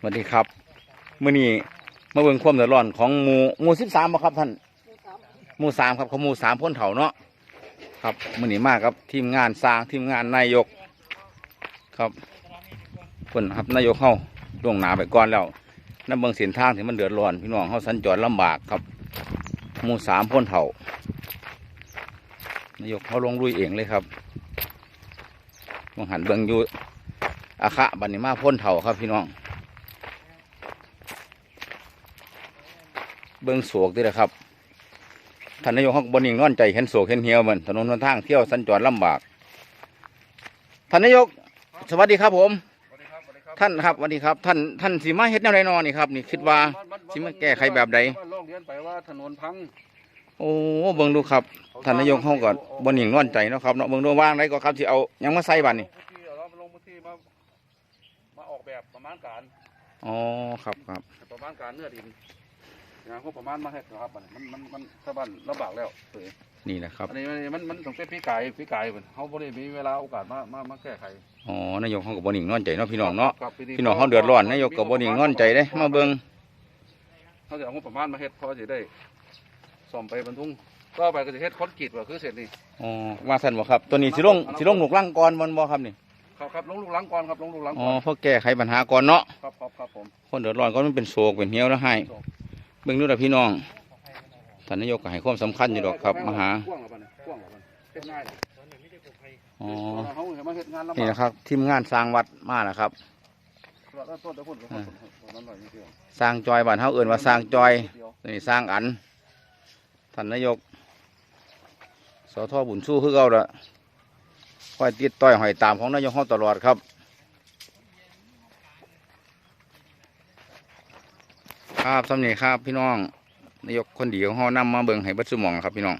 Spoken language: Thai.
สวัสดีครับมื่อนี้มาเบิ่งความเดือดร้อนของหมู่หมู่สิบสามบ่ครับท่านหมู่สามครับเขาหมู่สามพ้นเถาเนาะครับมื่อนี้มากครับทีมงานสร้างทีมงานนายก ครับเพิ่นครับนายกเข้าล่วงหนาไปก่อนแล้วนั่นเบิ่งเส้นทางที่มันเดือดร้อนพี่น้องเขาสัญจรลำบากครับหมู่สามพ้นเถานายกเขาลงลุยเองเลยครับมองหันเบิ่งอยู่อาคะบันนี้มาพ้นเถาครับพี่น้อง เบิ่งโศกนี่แหละครับท่านนายกเขาก็บนิ่งนอนใจเห็นโศกเห็นเหี่ยวเหมือนถนนหนทางเที่ยวสัญจรลำบากท่านนายกสวัสดีครับผม ท่านครับสวัสดีครับ ท่านท่านสีมาเฮ็ดแนวไรนอนนี่ครับนี่คิดว่าสิมาแก้ไขแบบใดลองเรียนไปว่าถนนพังโอ้เบิ่งดูครับท่านนายกเขาก็บนิ่งนอนใจเนาะครับเนาะเบิ่งดูว่างไรก็ครับที่เอายังมาใส่บัดนี่พื้นที่เราลงพื้นที่มามาออกแบบประมาณการอ๋อครับครับประมาณการเนื้อดิน นะเขาประมาณมาให้นะครับมันมันมันมันชาวบ้านลำบากแล้วเออนี่แหละครับ อันนี้มันมันต้องเป็นพี่ไก่พี่ไก่เหมือนเขาบ่ได้มีเวลาโอกาสมามามาแก้ไขอ๋อนายกเขาก็บนิ่งนอนใจเนาะพี่น้องเนาะครับปีพี่น้องเขาเดือดร้อนนายกก็บนิ่งนอนใจเด้มาเบิ่งเขาจะเอางบประมาณมาเฮ็ดพอจะได้ซ่อมไปบรรทุงก็ไปก็จะเฮ็ดคอนกรีตว่าคือเสร็จนี่อ๋อว่าสั่นบ่ครับ ตัวนี้สิลงสิลงหนุกลังก่อนมันบ่ครับนี่ครับครับลงลูกหลังก่อนครับลงลูกหลังอ๋อก่อนเพื่อแก้ไขปัญหาก่อนเนาะครับครับครับผมคนเดือดร้อนก็มันเป็นโศกเป็นเหี้ยวแล้วให้เบิ่งดูนะพี่น้องท่านนายกก็ให้ความสำคัญอยู่ดอกครับมาหาพ่วงแล้วบัดนี้พ่วงแล้วบัดนี้เฮ็ดง่ายเลยอ๋อนี่นะครับทีมงานสร้างวัดมาแล้วครับสร้างจอยบ้านเฮาเอิ้นว่าสร้างจอยนี่สร้างอันท่านนายกสทบุญสู้คือเก่าละคอยติดต่อยหอยตามของนายกเฮาตลอดครับ ครับสำเนีครับพี่น้องนายกคนเดียวเฮานำมาเบิงให้บัดซุหมองครับพี่น้อง